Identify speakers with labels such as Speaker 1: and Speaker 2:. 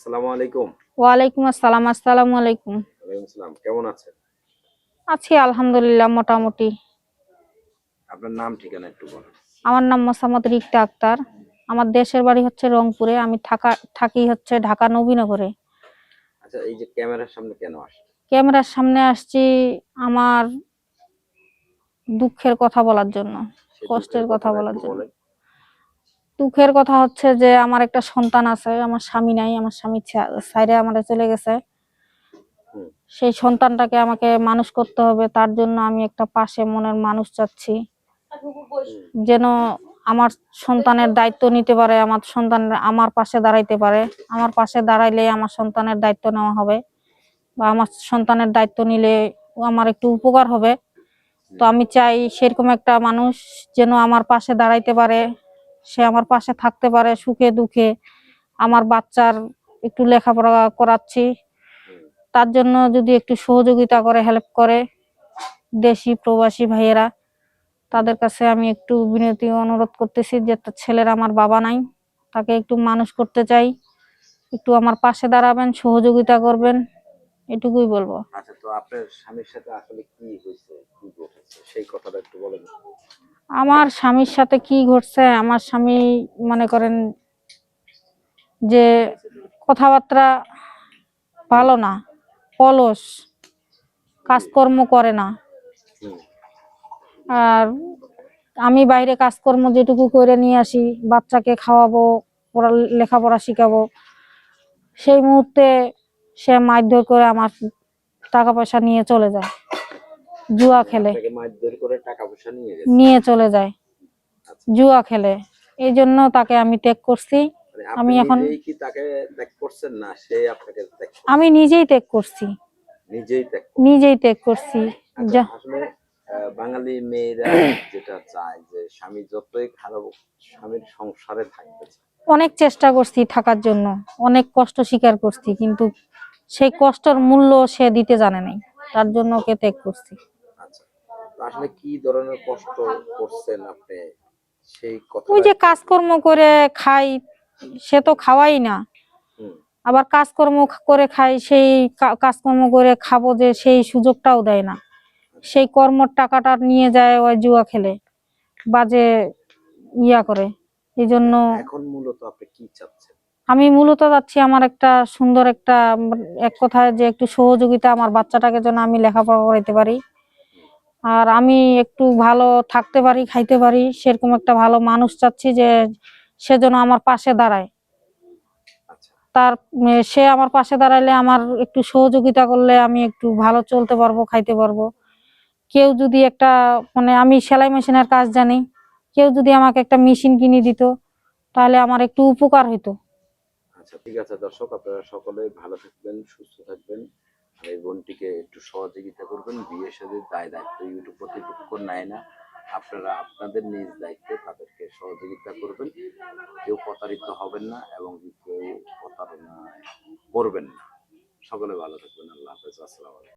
Speaker 1: আসসালামু আলাইকুম।
Speaker 2: ওয়ালাইকুম আসসালাম আসসালামু আলাইকুম।
Speaker 1: ওয়ালাইকুম আসসালাম কেমন আছেন?
Speaker 2: আছি আলহামদুলিল্লাহ মোটামুটি।
Speaker 1: আপনার নাম ঠিকানা একটু বলেন।
Speaker 2: আমার নাম মোসাম্মদ রিক্তা আক্তার। আমার দেশের বাড়ি হচ্ছে রংপুরে আমি থাকা থাকি হচ্ছে ঢাকা নবীনগরে।
Speaker 1: আচ্ছা এই যে ক্যামেরার সামনে কেন আসেন
Speaker 2: ক্যামেরার সামনে আসছি আমার দুঃখের কথা বলার জন্য কষ্টের কথা বলার জন্য। দুঃখের কথা হচ্ছে যে আমার একটা সন্তান আছে আমার স্বামী নাই আমার স্বামী সাইরে আমাদের চলে গেছে। সেই সন্তানটাকে আমাকে মানুষ করতে হবে তার জন্য আমি একটা পাশে মনের মানুষ চাচ্ছি। যেন আমার সন্তানের দায়িত্ব নিতে পারে আমার সন্তান আমার পাশে দাঁড়াইতে পারে। আমার পাশে দাঁড়াইলে আমার সন্তানের দায়িত্ব নেওয়া হবে। বা আমার সন্তানের দায়িত্ব নিলে আমার একটু উপকার হবে। তো আমি চাই সেরকম একটা মানুষ যেন আমার পাশে দাঁড়াইতে পারে। সে আমার পাশে থাকতে পারে, সুখে দুঃখে। আমার বাচ্চার একটু লেখাপড়া করাচ্ছি। তার জন্য যদি একটু সহযোগিতা করে হেল্প করে দেশি, প্রবাসী ভাইয়েরা, তাদের কাছে আমি একটু বিনতি অনুরোধ করতেছি যে তার ছেলের আমার বাবা নাই, তাকে একটু মানুষ করতে চাই। একটু আমার পাশে দাঁড়াবেন, সহযোগিতা করবেন, এটুকুই বলব।
Speaker 1: আচ্ছা তো আপনার স্বামীর সাথে আসলে কি হয়েছে, কি ঘটেছে? সেই কথাটা একটু বলেন।
Speaker 2: আমার স্বামীর সাথে কি ঘটছে? আমার স্বামী মনে করেন যে কথাবার্তা ভালো না, অলস, কাজকর্ম করে না। আর আমি বাইরে কাজকর্ম যেটুকু করে নিয়ে আসি, বাচ্চাকে খাওয়াবো পড়া লেখাপড়া শিখাবো। সেই মুহূর্তে সে মারধর করে আমার টাকা পয়সা নিয়ে চলে যায়। জুয়া খেলে।
Speaker 1: আপনাকে মারধর করে টাকা পয়সা নিয়ে
Speaker 2: চলে যায়। জুয়া খেলে। এই জন্য তাকে আমি ত্যাগ করছি।
Speaker 1: মানে
Speaker 2: আমি এখন-? আমি নিজেই ত্যাগ করছি।
Speaker 1: নিজেই ত্যাগ করছে। আচ্ছা, বাঙালি মেয়েরা যেটা চায় যে স্বামী যতই খারাপ স্বামীর সংসারে থাকতে
Speaker 2: অনেক চেষ্টা করছি থাকার জন্য। অনেক কষ্ট স্বীকার করছি কিন্তু সেই কষ্টের মূল্য সে দিতে জানে নাই। তার জন্য ওকে ত্যাগ করছি।
Speaker 1: আচ্ছা আসলে কি ধরনের কষ্ট করছেন আপনি? সেই কথা
Speaker 2: ওই যে কাজকর্ম করে খাই সে তো খাওয়াই না। আবার কাজকর্ম করে খাই সেই কাজকর্ম করে খাব যে সেই সুযোগটাও দেয় না। সেই কর্মর টাকাটা নিয়ে যায় ওই জুয়া খেলে বাজে ইয়া করে। এই জন্য
Speaker 1: এখন মূলত আপনি কি চাচ্ছেন?
Speaker 2: আমি মূলত যাচ্ছি আমার একটা সুন্দর একটা এক কথায় যে একটু সহযোগিতা আমার বাচ্চাটাকে যেন আমি লেখাপড়া করাইতে পারি। আর আমি একটু ভালো থাকতে পারি খাইতে পারি সেরকম একটা ভালো মানুষ চাচ্ছি যে সে যেন আমার পাশে দাঁড়ায়।
Speaker 1: আচ্ছা।
Speaker 2: তার সে আমার পাশে দাঁড়াইলে আমার একটু সহযোগিতা করলে আমি একটু ভালো চলতে পারব খাইতে পারব। কেউ যদি একটা মানে আমি সেলাই মেশিনের কাজ জানি কেউ যদি আমাকে একটা মেশিন কিনে দিত তাহলে আমার একটু উপকার হইতো।
Speaker 1: আচ্ছা ঠিক আছে দর্শক আপনারা সকলে ভালো থাকবেন সুস্থ থাকবেন। এই বোনটিকে একটু সহযোগিতা করবেন। বিয়ে সাথে দায় দায়িত্ব ইউটিউব কর্তৃপক্ষ নেয় না আপনারা আপনাদের নিজ দায়িত্বে তাদেরকে সহযোগিতা করবেন। কেউ প্রতারিত হবেন না এবং কেউ প্রতারণা করবেন না। সকলে ভালো থাকবেন। আল্লাহ হাফেজ। আসসালাম